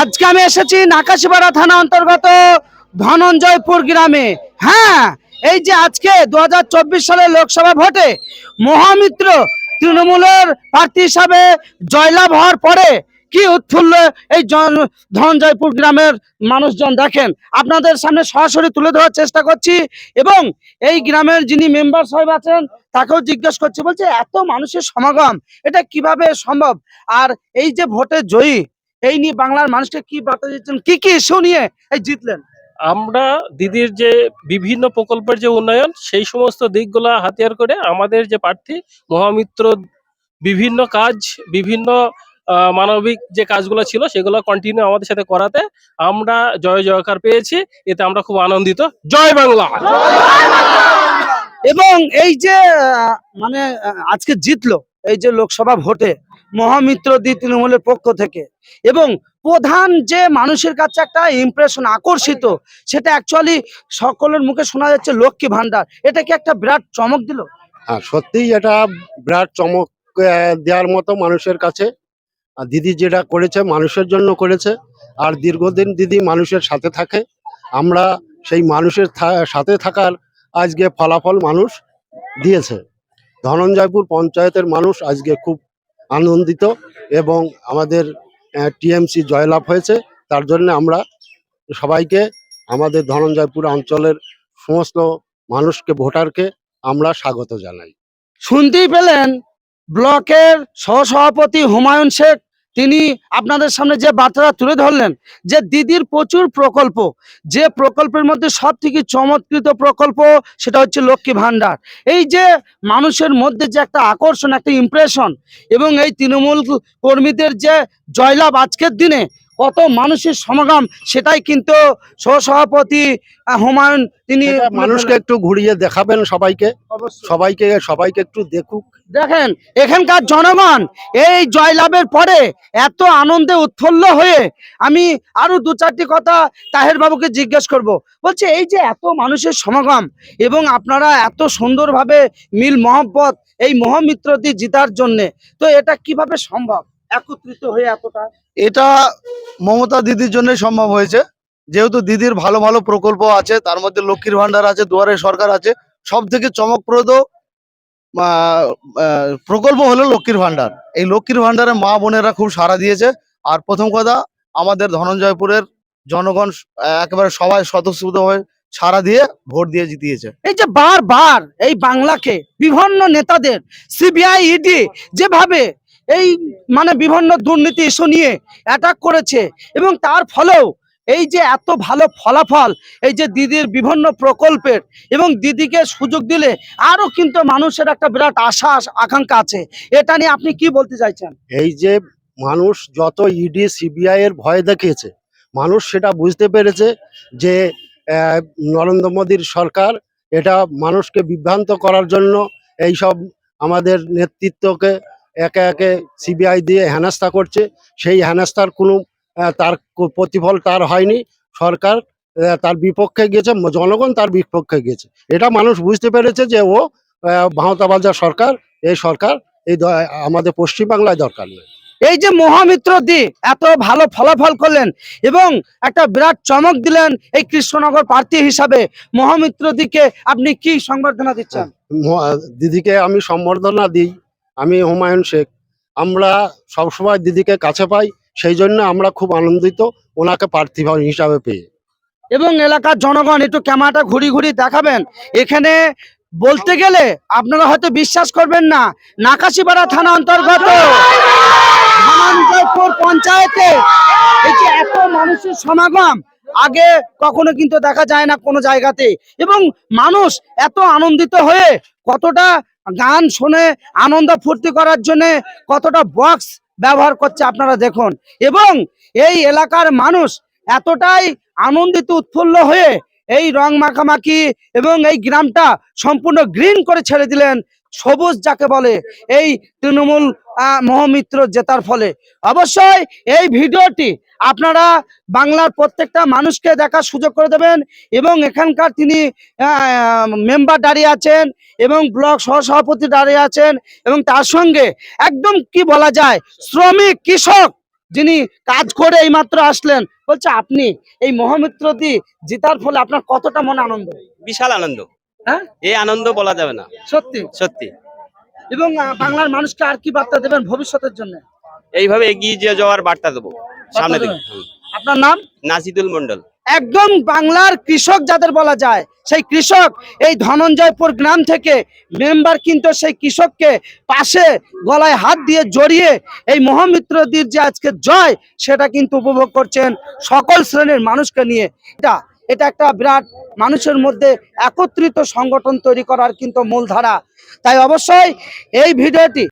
আজকে আমি এসেছি নাকাশিপাড়া থানা অন্তর্গত ধনঞ্জয়পুর গ্রামে। হ্যাঁ এই যে আজকে দু হাজার চব্বিশ সালের লোকসভা ভোটে মহামিত্র তৃণমূলের প্রার্থী হিসাবে জয়লাভ হওয়ার পরে কি উৎফুল্ল এই ধনঞ্জয়পুর গ্রামের মানুষজন দেখেন। আপনাদের সামনে সরাসরি তুলে ধরার চেষ্টা করছি এবং এই গ্রামের যিনি মেম্বার সাহেব আছেন, তাকেও জিজ্ঞেস করছি, বলছে, এত মানুষের সমাগম, এটা কীভাবে সম্ভব? আর এই যে ভোটে জয়ী এই নিয়ে বাংলার মানুষকে কি বার্তা দিচ্ছেন? কি কি ইস্যু নিয়ে এই জিতলেন? আমরা দিদির যে বিভিন্ন প্রকল্পের যে উন্নয়ন সেই সমস্ত দিকগুলা হাতিয়ার করে আমাদের যে প্রার্থী মহামিত্র বিভিন্ন কাজ বিভিন্ন মানবিক যে কাজগুলো ছিল সেগুলো কন্টিনিউ আমাদের সাথে করাতে আমরা জয় জয়কার পেয়েছি। এতে আমরা খুব আনন্দিত। জয় বাংলা! এবং এই যে মানে আজকে জিতলো এই যে লোকসভা ভোটে মহামিত্র দি তৃণমূলের পক্ষ থেকে। এবং প্রধান যে মানুষের কাছে একটা ইমপ্রেশন আকর্ষিত, সেটা অ্যাকচুয়ালি সকলের মুখে শোনা যাচ্ছে লক্ষ্মী ভান্ডার। এটা কি একটা বিরাট চমক দিল? হ্যাঁ সত্যিই এটা বিরাট চমক দেওয়ার মতো মানুষের কাছে। দিদি যেটা করেছে, মানুষের জন্য করেছে। আর দীর্ঘদিন দিদি মানুষের সাথে থাকে। আমরা সেই মানুষের সাথে থাকার আজকে ফলাফল মানুষ দিয়েছে। ধনঞ্জয়পুর পঞ্চায়েতের মানুষ আজকে খুব আনন্দিত এবং আমাদের টিএমসি জয়লাভ হয়েছে। তার জন্য আমরা সবাইকে, আমাদের ধনঞ্জয়পুর অঞ্চলের সমস্ত মানুষকে, ভোটারকে আমরা স্বাগত জানাই। শুনতেই পেলেন ব্লকের সহসভাপতি হুমায়ুন শেখ তিনি আপনাদের সামনে যে বার্তাটা তুলে ধরলেন যে দিদির প্রচুর প্রকল্প, যে প্রকল্পের মধ্যে সব থেকে চমৎকৃত প্রকল্প সেটা হচ্ছে লক্ষ্মী ভান্ডার এই যে মানুষের মধ্যে যে একটা আকর্ষণ, একটা ইমপ্রেশন এবং এই তৃণমূল কর্মীদের যে জয়লাভ আজকের দিনে কত মানুষের সমাগম সেটাই কিন্তু সহসভাপতি হুমায়ুন তিনি মানুষকে একটু ঘুরিয়ে দেখাবেন সবাইকে। সবাইকে সবাইকে একটু দেখুক। দেখেন এখানকার জনগণ এই জয়লাভের পরে এত আনন্দে উৎফুল্ল হয়ে আমি আরও দু চারটি কথা তাহের বাবুকে জিজ্ঞেস করব। বলছে এই যে এত মানুষের সমাগম এবং আপনারা এত সুন্দরভাবে মিল মহব্বত এই মহামিত্রটি জিতার জন্যে তো এটা কীভাবে সম্ভব? একত্রিত হয়ে এতটা? এটা মমতা দিদির জন্য সম্ভব হয়েছে। যেহেতু দিদির ভালো ভালো প্রকল্প আছে তার মধ্যে লক্ষ্মীর ভান্ডার আছে দুয়ারে সরকার আছে সব থেকে চমকপ্রদ প্রকল্প হলো লক্ষ্মীর ভান্ডার এই লক্ষ্মীর ভান্ডারে মা বোনেরা খুব সাড়া দিয়েছে। আর প্রথম কথা আমাদের ধনঞ্জয়পুরের জনগণ একেবারে সবাই স্বতঃস্ফূর্ত হয়ে সাড়া দিয়ে ভোট দিয়ে জিতিয়েছে। এই যে বারবার এই বাংলাকে বিভিন্ন নেতাদের সিবিআই ইডি যেভাবে এই মানে বিভিন্ন দুর্নীতি ইস্যু নিয়ে অ্যাটাক করেছে। এবং তার ফলেও এই যে এত ভালো ফলাফল, এই যে দিদির বিভিন্ন প্রকল্পের এবং দিদিকে সুযোগ দিলে আরও কিন্তু মানুষের একটা বিরাট আশা, আকাঙ্ক্ষা আছে। এটা নিয়ে আপনি কি বলতে চাইছেন? এই যে মানুষ যত ইডি সিবিআই এর ভয় দেখিয়েছে, মানুষ সেটা বুঝতে পেরেছে যে নরেন্দ্র মোদীর সরকার এটা মানুষকে বিভ্রান্ত করার জন্য এই সব আমাদের নেতৃত্বকে একে একে সিবিআই দিয়ে হেনস্থা করছে। সেই হেনস্থার কোনো তার প্রতিফল তার হয়নি। সরকার তার বিপক্ষে গিয়েছে জনগণ তার বিপক্ষে গিয়েছে এটা মানুষ বুঝতে পেরেছে যে ও ভাঁওতাবাজার সরকার এই সরকার এই আমাদের পশ্চিমবাংলায় দরকার নেই। এই যে মহামিত্র দি এত ভালো ফলাফল করলেন এবং একটা বিরাট চমক দিলেন এই কৃষ্ণনগর প্রার্থী হিসাবে। মহামিত্র দিকে আপনি কি সংবর্ধনা দিচ্ছেন? দিদিকে আমি সম্বর্ধনা দিই। আমি হুমায়ুন শেখ। আমরা সবসময় দিদিকে কাছে পাই, সেই জন্য আমরা খুব আনন্দিত ওনাকে প্রার্থী হিসাবে পেয়ে। এবং এলাকার জনগণ, একটু ক্যামেরাটা ঘুরি ঘুরি দেখাবেন। এখানে বলতে গেলে আপনারা হয়তো বিশ্বাস করবেন না, নাকাশিপাড়া থানা অন্তর্গত। পঞ্চায়েতে যে এত মানুষের সমাগম, আগে কখনো কিন্তু দেখা যায় না কোনো জায়গাতে। এবং মানুষ এত আনন্দিত হয়ে কতটা গান শুনে আনন্দ ফুর্তি করার জন্য কতটা বক্স ব্যবহার করছে আপনারা দেখুন। এবং এই এলাকার মানুষ এতটাই আনন্দিত, উৎফুল্ল হয়ে এই রং মাখামাখি এবং এই গ্রামটা সম্পূর্ণ গ্রিন করে ছেড়ে দিলেন। সবুজ যাকে বলে, এই তৃণমূল মহামিত্র জেতার ফলে। অবশ্যই এই ভিডিওটি আপনারা বাংলার প্রত্যেকটা মানুষকে দেখার সুযোগ করে দেবেন এবং এখানকার তিনি মেম্বার দাঁড়িয়ে আছেন এবং ব্লক সহসভাপতি দাঁড়িয়ে আছেন এবং তার সঙ্গে একদম কি বলা যায়, শ্রমিক, কৃষক যিনি কাজ করে এই মাত্র আসলেন। বলছে, আপনি এই মহামিত্রদি জিতার ফলে আপনার কতটা মনে আনন্দ? বিশাল আনন্দ। হ্যাঁ? এই আনন্দ বলা যাবে না। সত্যি? সত্যি। এবং বাংলার মানুষকে আর কি বার্তা দেবেন ভবিষ্যতের জন্য? এইভাবে এগিয়ে যাওয়ার বার্তা দেবো সামনে দিকে। আপনার নাম? নাসিদুল মন্ডল একদম বাংলার কৃষক যাদের বলা যায় সেই কৃষক এই ধনঞ্জয়পুর গ্রাম থেকে মেম্বার কিন্তু সেই কৃষককে পাশে গলায় হাত দিয়ে জড়িয়ে এই মহামিত্রদির যে আজকে জয় সেটা কিন্তু উপভোগ করছেন সকল শ্রেণির মানুষকে নিয়ে। এটা এটা একটা বিরাট মানুষের মধ্যে একত্রিত সংগঠন তৈরি করার কিন্তু মূলধারা। তাই অবশ্যই এই ভিডিওটি